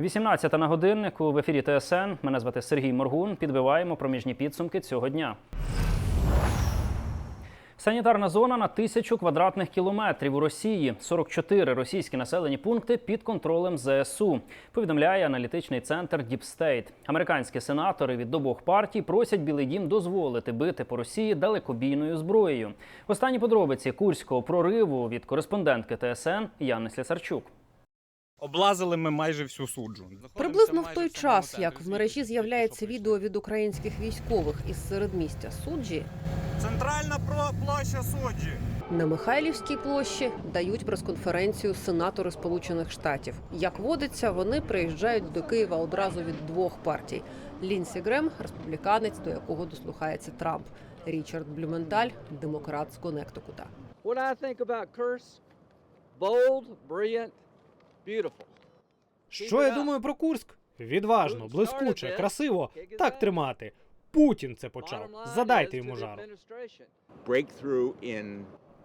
18 на годиннику в ефірі ТСН. Мене звати Сергій Моргун. Підбиваємо проміжні підсумки цього дня. Санітарна зона на тисячу квадратних кілометрів у Росії. 44 російські населені пункти під контролем ЗСУ. Повідомляє аналітичний центр State. Американські сенатори від обох партій просять Білий Дім дозволити бити по Росії далекобійною зброєю. Останні подробиці курського прориву від кореспондентки ТСН Яни Слісарчук. Облазили ми майже всю суджу. Приблизно в той час, як в мережі з'являється відео від українських військових із середмістя суджі, Центральна про- площа суджі. на Михайлівській площі дають прес-конференцію сенатори Сполучених Штатів. Як водиться, вони приїжджають до Києва одразу від двох партій: Лінсі Грем, республіканець, до якого дослухається Трамп, Річард Блюменталь, демократ з Коннектикута. Bold, brilliant. Що я думаю про Курськ? Відважно, блискуче, красиво. Так тримати. Путін це почав. Задайте йому жару.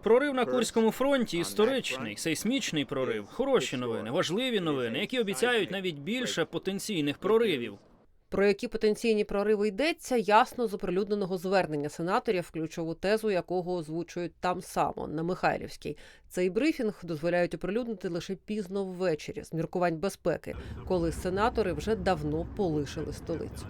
Прорив на Курському фронті історичний, сейсмічний прорив, хороші новини, важливі новини, які обіцяють навіть більше потенційних проривів. Про які потенційні прориви йдеться, ясно з оприлюдненого звернення сенаторів, ключову тезу якого озвучують там само на Михайлівській. Цей брифінг дозволяють оприлюднити лише пізно ввечері з міркувань безпеки, коли сенатори вже давно полишили столицю.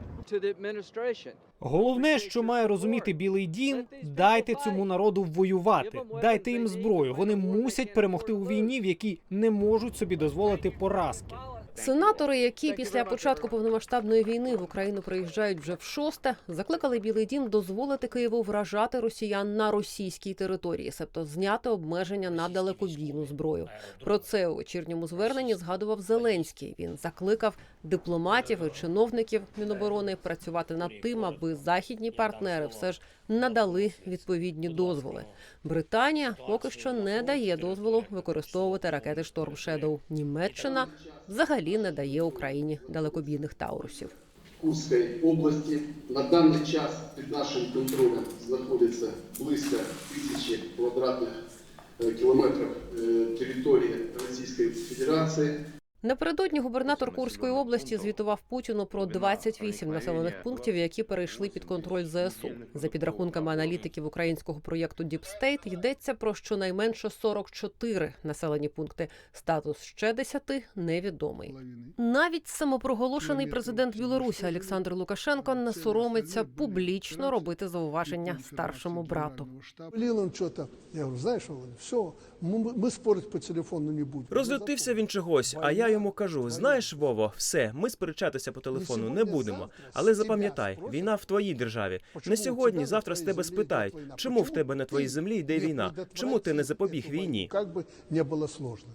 Головне, що має розуміти Білий Дім, дайте цьому народу воювати, дайте їм зброю. Вони мусять перемогти у війні, в якій не можуть собі дозволити поразки. Сенатори, які після початку повномасштабної війни в Україну приїжджають вже в шосте, закликали Білий Дім дозволити Києву вражати росіян на російській території, себто зняти обмеження на далекобійну зброю. Про це у вечірньому зверненні згадував Зеленський. Він закликав дипломатів і чиновників Міноборони працювати над тим, аби західні партнери все ж надали відповідні дозволи. Британія поки що не дає дозволу використовувати ракети Шторм Шедоу. Німеччина взагалі не дає Україні далекобійних таурусів. Курської області. На даний час під нашим контролем знаходиться близько тисячі квадратних е, кілометрів е, території Російської Федерації. Напередодні губернатор Курської області звітував Путіну про 28 населених пунктів, які перейшли під контроль ЗСУ. За підрахунками аналітиків українського проєкту Deep State йдеться про щонайменше 44 населені пункти. Статус ще 10 невідомий. Навіть самопроголошений президент Білорусі Олександр Лукашенко не соромиться публічно робити зауваження старшому брату. Он что-то. Я говорю, Володя, все, мы спорить по телефону не будем. Розлютився він чогось, а я йому кажу: знаєш, Вово, все, ми сперечатися по телефону не будемо. Але запам'ятай, війна в твоїй державі. Не сьогодні, завтра з тебе спитають, чому в тебе на твоїй землі йде війна? Чому ти не запобіг війні? Як би не було сложно.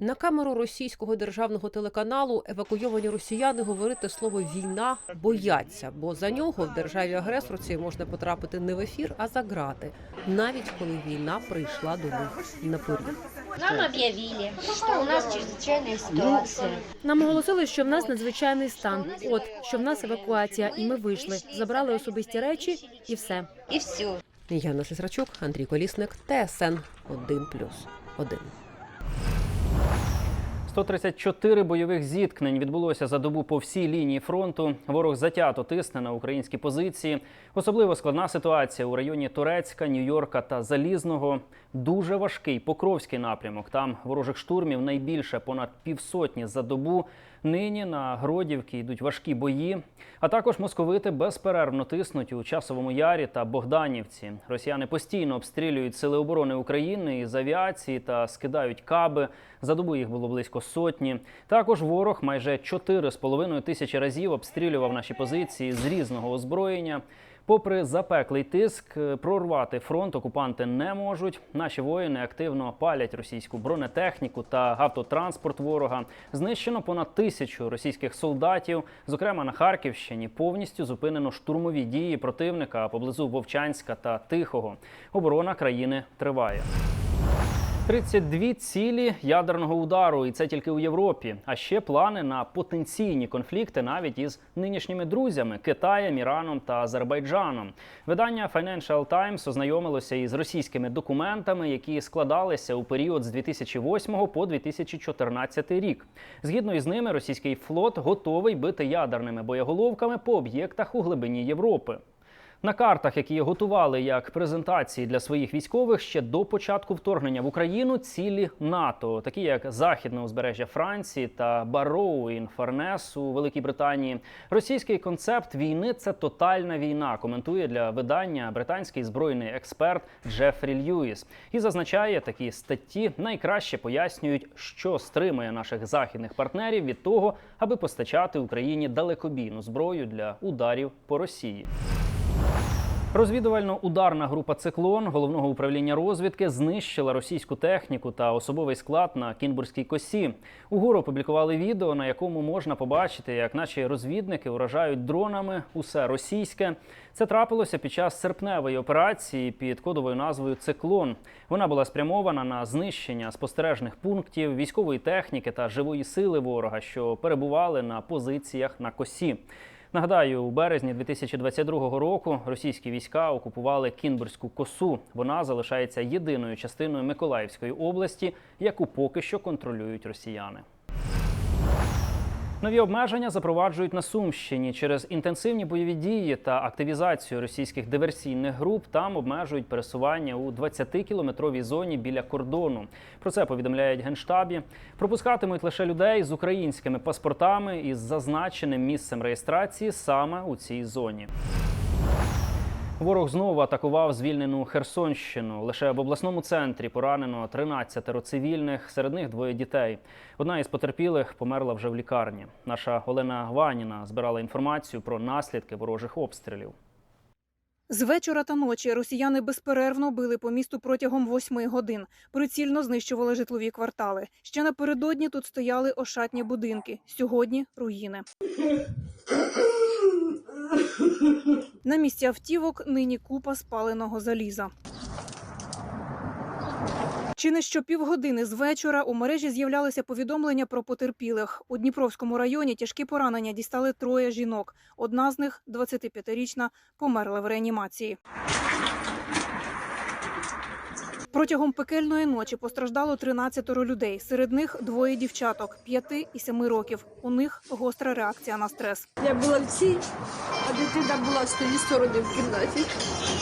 На камеру російського державного телеканалу евакуйовані росіяни говорити слово війна бояться, бо за нього в державі агресорці можна потрапити не в ефір, а за грати, навіть коли війна прийшла до них на поріг. Нам объявили, что у нас чрезвычайная ситуация. Нам оголосили, що в нас надзвичайний стан. От що в нас евакуація, і ми вийшли, забрали особисті речі, і все. И все. Яна Сесрачук, Андрій Колісник, ТСН 1+,1. 134 бойових зіткнень відбулося за добу по всій лінії фронту. Ворог затято тисне на українські позиції. Особливо складна ситуація у районі Турецька, Нью-Йорка та Залізного. Дуже важкий Покровський напрямок. Там ворожих штурмів найбільше понад півсотні за добу. Нині на Гродівки йдуть важкі бої. А також московити безперервно тиснуть у часовому ярі та Богданівці. Росіяни постійно обстрілюють сили оборони України із авіації та скидають каби. За добу їх було близько сотні. Також ворог майже 4,5 тисячі разів обстрілював наші позиції з різного озброєння. Попри запеклий тиск, е, прорвати фронт окупанти не можуть. Наші воїни активно палять російську бронетехніку та автотранспорт ворога. Знищено понад тисячу російських солдатів. Зокрема, на Харківщині повністю зупинено штурмові дії противника поблизу Вовчанська та Тихого. Оборона країни триває. 32 цілі ядерного удару, і це тільки у Європі. А ще плани на потенційні конфлікти навіть із нинішніми друзями Китаєм, Іраном та Азербайджаном. Видання Financial Times ознайомилося із російськими документами, які складалися у період з 2008 по 2014 рік. Згідно із ними, російський флот готовий бити ядерними боєголовками по об'єктах у глибині Європи. На картах, які готували як презентації для своїх військових ще до початку вторгнення в Україну, цілі НАТО, такі як західне узбережжя Франції та Бароу Інфарнес у Великій Британії. Російський концепт війни це тотальна війна. Коментує для видання британський збройний експерт Джефрі Льюіс і зазначає, такі статті найкраще пояснюють, що стримує наших західних партнерів від того, аби постачати Україні далекобійну зброю для ударів по Росії. Розвідувально-ударна група Циклон головного управління розвідки знищила російську техніку та особовий склад на Кінбурзькій косі. Угору опублікували відео, на якому можна побачити, як наші розвідники уражають дронами усе російське. Це трапилося під час серпневої операції під кодовою назвою Циклон. Вона була спрямована на знищення спостережних пунктів, військової техніки та живої сили ворога, що перебували на позиціях на косі. Нагадаю, у березні 2022 року російські війська окупували Кінбурзьку косу. Вона залишається єдиною частиною Миколаївської області, яку поки що контролюють росіяни. Нові обмеження запроваджують на Сумщині через інтенсивні бойові дії та активізацію російських диверсійних груп. Там обмежують пересування у 20-кілометровій зоні біля кордону. Про це повідомляють генштабі. Пропускатимуть лише людей з українськими паспортами із зазначеним місцем реєстрації саме у цій зоні. Ворог знову атакував звільнену Херсонщину. Лише в обласному центрі поранено 13 цивільних, серед них двоє дітей. Одна із потерпілих померла вже в лікарні. Наша Олена Ваніна збирала інформацію про наслідки ворожих обстрілів. З вечора та ночі росіяни безперервно били по місту протягом восьми годин. Прицільно знищували житлові квартали. Ще напередодні тут стояли ошатні будинки. Сьогодні руїни. На місці автівок нині купа спаленого заліза. Чи не що півгодини з вечора у мережі з'являлися повідомлення про потерпілих. У Дніпровському районі тяжкі поранення дістали троє жінок. Одна з них, 25-річна, померла в реанімації. Протягом пекельної ночі постраждало 13 людей. Серед них двоє дівчаток 5 і 7 років. У них гостра реакція на стрес. Я була в цій, а дитина була з тієї сторони в кімнаті.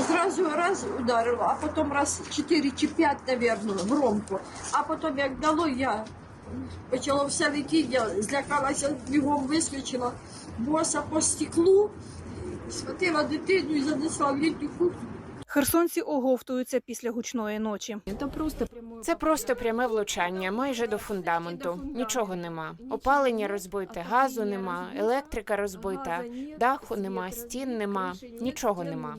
Зразу раз ударила, а потім раз 4 чи 5, мабуть, громко. А потім, як дало, я почала все летіти, я злякалася, бігом вискочила, боса по стеклу, схватила дитину і занесла в літню кухню. Херсонці оговтуються після гучної ночі. Це просто пряме влучання, майже до фундаменту. Нічого нема. Опалення розбите, газу нема, електрика розбита, даху нема, стін нема, нічого нема.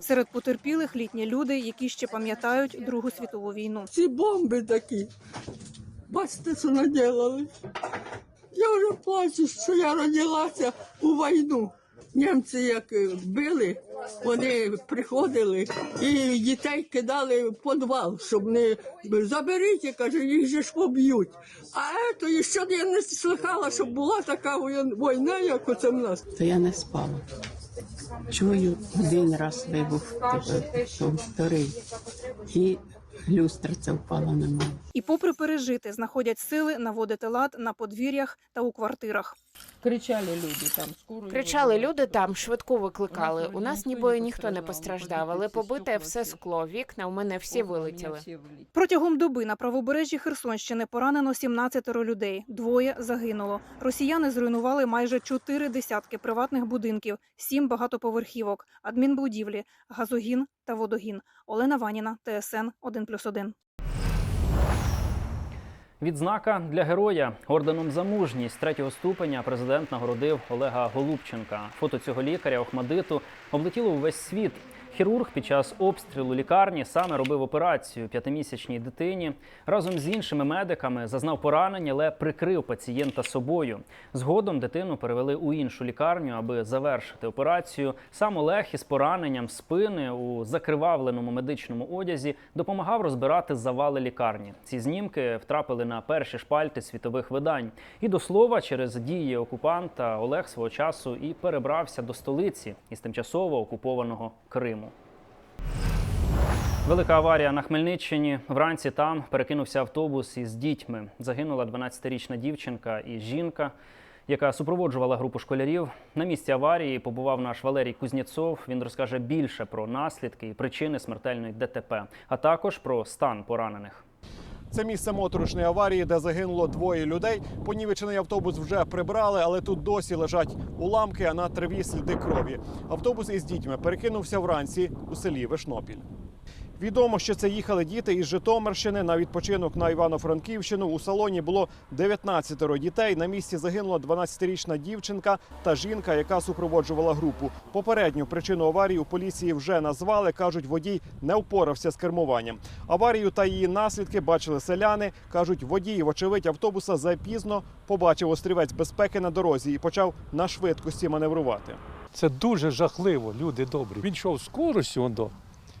Серед потерпілих літні люди, які ще пам'ятають Другу світову війну. Ці бомби такі. Бачите, що наделали. Я вже плачу, що я родилася у війну. Німці як били, вони приходили і дітей кидали в підвал, щоб не заберіть, каже, їх же ж поб'ють. А то ще я не слыхала, щоб була така війна, як оце в нас. то я не спала. Чую один раз вибух старий, і люстра це впала на мене. І, попри пережити, знаходять сили наводити лад на подвір'ях та у квартирах. Кричали люди там. Скорую Кричали люди там, швидку викликали. У нас ніби ніхто не постраждав, але побите все скло, вікна у мене всі вилетіли. Протягом доби на правобережжі Херсонщини поранено 17 людей, двоє загинуло. Росіяни зруйнували майже чотири десятки приватних будинків, сім багатоповерхівок, адмінбудівлі, газогін та водогін. Олена Ваніна, ТСН 1+,1. Відзнака для героя орденом за мужність третього ступеня президент нагородив Олега Голубченка. Фото цього лікаря Охмадиту облетіло увесь світ. Хірург під час обстрілу лікарні саме робив операцію п'ятимісячній дитині. Разом з іншими медиками зазнав поранення, але прикрив пацієнта собою. Згодом дитину перевели у іншу лікарню, аби завершити операцію. Сам Олег із пораненням спини у закривавленому медичному одязі допомагав розбирати завали лікарні. Ці знімки втрапили на перші шпальти світових видань. І до слова, через дії окупанта Олег свого часу і перебрався до столиці із тимчасово окупованого Криму. Велика аварія на Хмельниччині. Вранці там перекинувся автобус із дітьми. Загинула 12-річна дівчинка і жінка, яка супроводжувала групу школярів. На місці аварії побував наш Валерій Кузнєцов. Він розкаже більше про наслідки і причини смертельної ДТП, а також про стан поранених. Це місце моторошної аварії, де загинуло двоє людей. Понівечений автобус вже прибрали, але тут досі лежать уламки, а на траві сліди крові. Автобус із дітьми перекинувся вранці у селі Вишнопіль. Відомо, що це їхали діти із Житомирщини на відпочинок на Івано-Франківщину. У салоні було 19 дітей. На місці загинула 12-річна дівчинка та жінка, яка супроводжувала групу. Попередню причину аварії у поліції вже назвали. кажуть, водій не впорався з кермуванням. Аварію та її наслідки бачили селяни. кажуть, водій, вочевидь, автобуса запізно побачив острівець безпеки на дорозі і почав на швидкості маневрувати. Це дуже жахливо, люди добрі. Він йшов з до.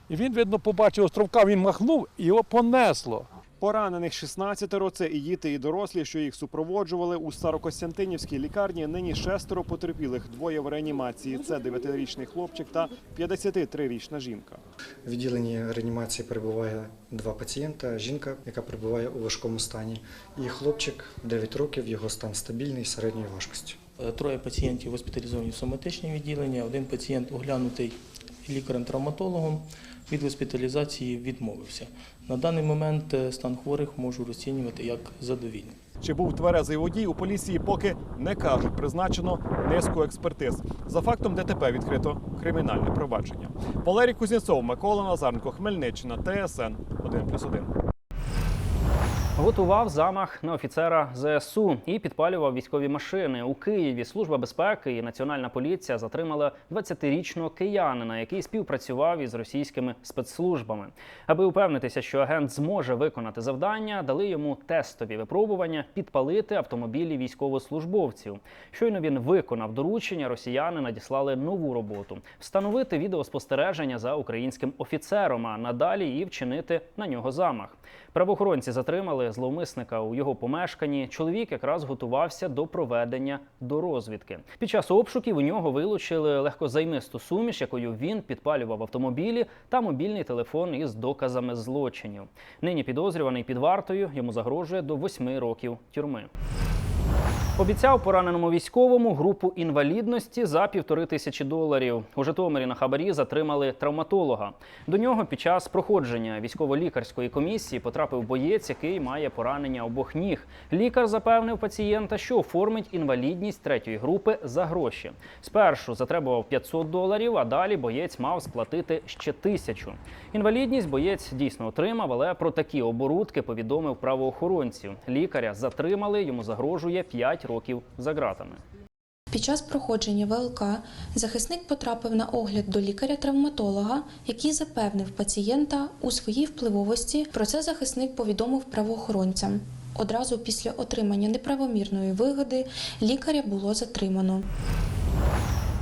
І він, видно, побачив островка, він махнув і його понесло. Поранених 16 – це і діти, і дорослі, що їх супроводжували у Старокостянтинівській лікарні. Нині шестеро потерпілих, двоє в реанімації. Це 9-річний хлопчик та 53-річна жінка. В відділенні реанімації перебуває два пацієнта. Жінка, яка перебуває у важкому стані, і хлопчик 9 років. Його стан стабільний середньої важкості. Е, Троє пацієнтів госпіталізовані в соматичні відділення. Один пацієнт оглянутий лікарем-травматологом від госпіталізації відмовився. На даний момент е, стан хворих можу розцінювати як задовільний. Чи був тверезий водій у поліції поки не кажуть. Призначено низку експертиз. За фактом ДТП відкрито кримінальне провадження. Валерій Кузнєцов, Микола Назаренко, Хмельниччина, ТСН 1+,1. Готував замах на офіцера ЗСУ і підпалював військові машини. У Києві Служба безпеки і Національна поліція затримали 20-річного киянина, який співпрацював із російськими спецслужбами. Аби упевнитися, що агент зможе виконати завдання, дали йому тестові випробування підпалити автомобілі військовослужбовців. Щойно він виконав доручення. Росіяни надіслали нову роботу встановити відеоспостереження за українським офіцером, а надалі і вчинити на нього замах. Правоохоронці затримали зловмисника у його помешканні. Чоловік якраз готувався до проведення до розвідки. Під час обшуків у нього вилучили легкозаймисту суміш, якою він підпалював автомобілі та мобільний телефон із доказами злочинів. Нині підозрюваний під вартою йому загрожує до восьми років тюрми. Обіцяв пораненому військовому групу інвалідності за півтори тисячі доларів. У Житомирі на хабарі затримали травматолога. До нього під час проходження військово-лікарської комісії потрапив боєць, який має поранення обох ніг. Лікар запевнив пацієнта, що оформить інвалідність третьої групи за гроші. Спершу затребував 500 доларів, а далі боєць мав сплатити ще тисячу. Інвалідність боєць дійсно отримав, але про такі оборудки повідомив правоохоронців. Лікаря затримали, йому загрожує 5 років за ґратами. Під час проходження ВЛК захисник потрапив на огляд до лікаря-травматолога, який запевнив пацієнта у своїй впливовості. Про це захисник повідомив правоохоронцям. Одразу після отримання неправомірної вигоди лікаря було затримано.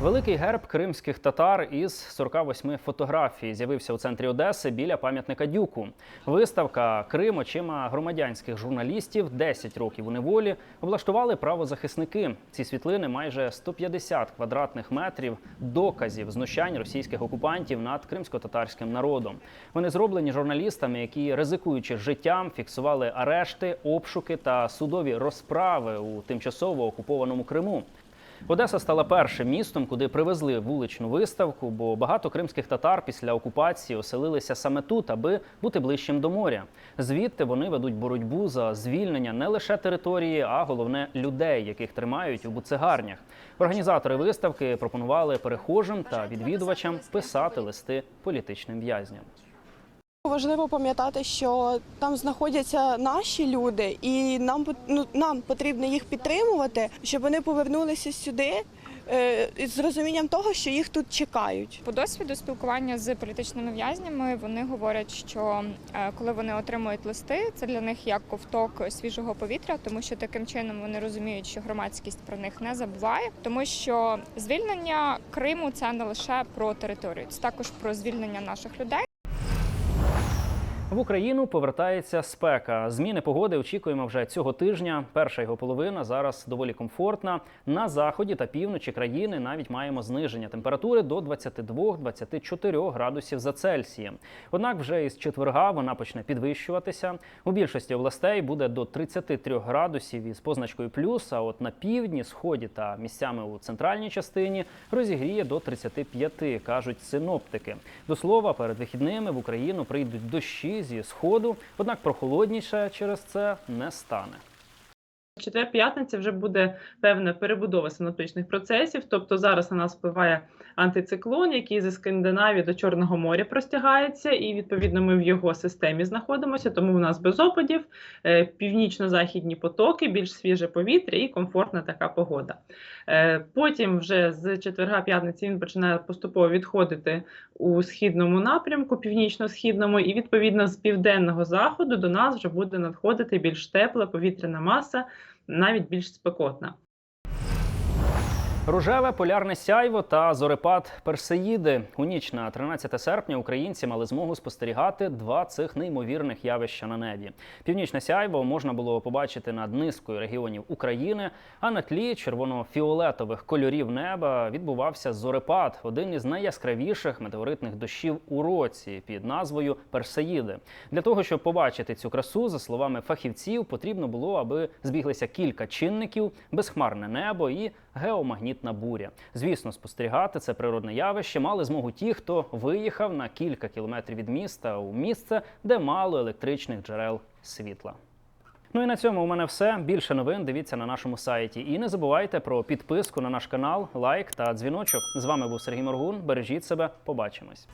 Великий герб кримських татар із 48 фотографій з'явився у центрі Одеси біля пам'ятника Дюку. Виставка Крим очима громадянських журналістів 10 років у неволі облаштували правозахисники. Ці світлини майже 150 квадратних метрів доказів знущань російських окупантів над кримсько-татарським народом. Вони зроблені журналістами, які ризикуючи життям, фіксували арешти, обшуки та судові розправи у тимчасово окупованому Криму. Одеса стала першим містом, куди привезли вуличну виставку, бо багато кримських татар після окупації оселилися саме тут, аби бути ближчим до моря. Звідти вони ведуть боротьбу за звільнення не лише території, а головне людей, яких тримають у буцегарнях. Організатори виставки пропонували перехожим та відвідувачам писати листи політичним в'язням. Важливо пам'ятати, що там знаходяться наші люди, і нам ну, нам потрібно їх підтримувати, щоб вони повернулися сюди, е, з розумінням того, що їх тут чекають. По досвіду спілкування з політичними в'язнями вони говорять, що е, коли вони отримують листи, це для них як ковток свіжого повітря, тому що таким чином вони розуміють, що громадськість про них не забуває, тому що звільнення Криму це не лише про територію, це також про звільнення наших людей. В Україну повертається спека. Зміни погоди очікуємо вже цього тижня. Перша його половина зараз доволі комфортна. На заході та півночі країни навіть маємо зниження температури до 22-24 градусів за Цельсієм. Однак вже із четверга вона почне підвищуватися. У більшості областей буде до 33 градусів із позначкою плюс. А от на півдні, сході та місцями у центральній частині розігріє до 35, кажуть синоптики. До слова, перед вихідними в Україну прийдуть дощі зі сходу, однак прохолодніше через це не стане. Четвер-п'ятниця вже буде певна перебудова синоптичних процесів. Тобто зараз на нас впливає антициклон, який зі Скандинавії до Чорного моря простягається, і відповідно ми в його системі знаходимося. Тому у нас без опадів, е, північно-західні потоки, більш свіже повітря і комфортна така погода. Е, Потім, вже з четверга п'ятниці, він починає поступово відходити у східному напрямку, північно-східному, і відповідно з південного заходу до нас вже буде надходити більш тепла повітряна маса, навіть більш спекотна. Рожеве полярне сяйво та зорепад Персеїди. У ніч на 13 серпня українці мали змогу спостерігати два цих неймовірних явища на небі. Північне сяйво можна було побачити над низкою регіонів України, а на тлі червоно-фіолетових кольорів неба відбувався зорепад, один із найяскравіших метеоритних дощів у році під назвою Персеїди. Для того щоб побачити цю красу, за словами фахівців, потрібно було, аби збіглися кілька чинників, безхмарне небо і геомагнітна буря. Звісно, спостерігати це природне явище мали змогу ті, хто виїхав на кілька кілометрів від міста у місце, де мало електричних джерел світла. Ну і на цьому у мене все. Більше новин дивіться на нашому сайті. І не забувайте про підписку на наш канал, лайк та дзвіночок. З вами був Сергій Моргун. Бережіть себе, побачимось.